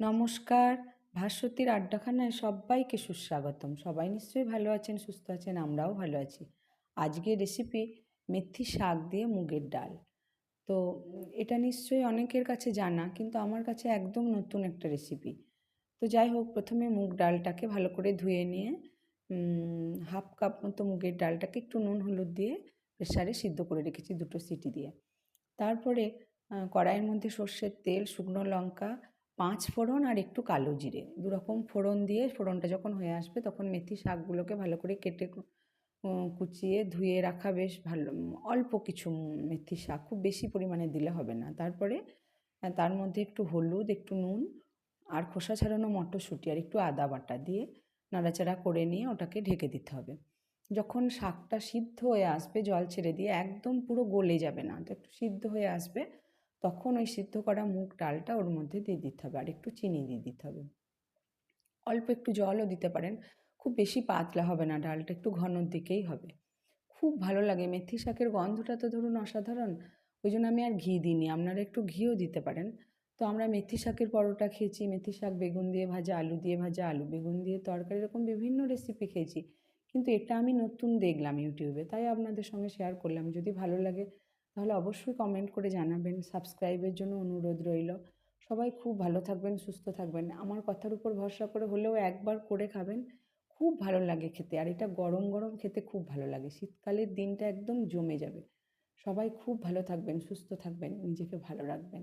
নমস্কার। ভাস্বতীর আড্ডাখানায় সবাইকে সুস্বাগতম। সবাই নিশ্চয়ই ভালো আছেন, সুস্থ আছেন, আমরাও ভালো আছি। আজকের রেসিপি মেথি শাক দিয়ে মুগের ডাল। তো এটা নিশ্চয়ই অনেকের কাছে জানা, কিন্তু আমার কাছে একদম নতুন একটা রেসিপি তো যাই হোক, প্রথমে মুগ ডালটাকে ভালো করে ধুয়ে নিয়ে হাফ কাপ মতো মুগের ডালটাকে একটু নুন, হলুদ দিয়ে প্রেসারে সিদ্ধ করে রেখেছি দুটো সিটি দিয়ে। তারপরে কড়াইয়ের মধ্যে সর্ষের তেল, শুকনো লঙ্কা পাঁচ ফোড়ন আর একটু কালো জিরে। দু রকম ফোড়ন দিয়ে ফোড়নটা যখন হয়ে আসবে তখন মেথি শাকগুলোকে ভালো করে কেটে কুচিয়ে ধুয়ে রাখা বেশ ভালো। অল্প কিছু মেথি শাক, খুব বেশি পরিমাণে দিলে হবে না। তারপরে তার মধ্যে একটু হলুদ, একটু নুন আর খোসা ছাড়ানো মটরশুঁটি আর একটু আদা বাটা দিয়ে নাড়াচাড়া করে নিয়ে ওটাকে ঢেকে দিতে হবে। যখন শাকটা সিদ্ধ হয়ে আসবে, জল ছেড়ে দিয়ে একদম পুরো গলে যাবে না, তো একটু সিদ্ধ হয়ে আসবে তখন ওই সিদ্ধ করা মুগ ডালটা ওর মধ্যে দিয়ে দিতে হবে আর একটু চিনি দিয়ে দিতে হবে। অল্প একটু জলও দিতে পারেন, খুব বেশি পাতলা হবে না, ডালটা একটু ঘনর দিকেই হবে। খুব ভালো লাগে, মেথি শাকের গন্ধটা তো ধরুন অসাধারণ, ওই জন্য আমি আর ঘি দিইনি, আপনারা একটু ঘিও দিতে পারেন। তো আমরা মেথি শাকের পরোটা খেয়েছি, মেথি শাক, বেগুন দিয়ে ভাজা, আলু দিয়ে ভাজা, আলু বেগুন দিয়ে তরকারি, এরকম বিভিন্ন রেসিপি খেয়েছি। কিন্তু এটা আমি নতুন দেখলাম ইউটিউবে, তাই আপনাদের সঙ্গে শেয়ার করলাম, যদি ভালো লাগে তাহলে অবশ্যই কমেন্ট করে জানাবেন। সাবস্ক্রাইবের জন্য অনুরোধ রইল। সবাই খুব ভালো থাকবেন, সুস্থ থাকবেন। আমার কথার উপর ভরসা করে হলেও একবার করে খাবেন, খুব ভালো লাগে খেতে। আর এটা গরম গরম খেতে খুব ভালো লাগে। শীতকালের দিনটা একদম জমে যাবে। সবাই খুব ভালো থাকবেন, সুস্থ থাকবেন, নিজেকে ভালো রাখবেন।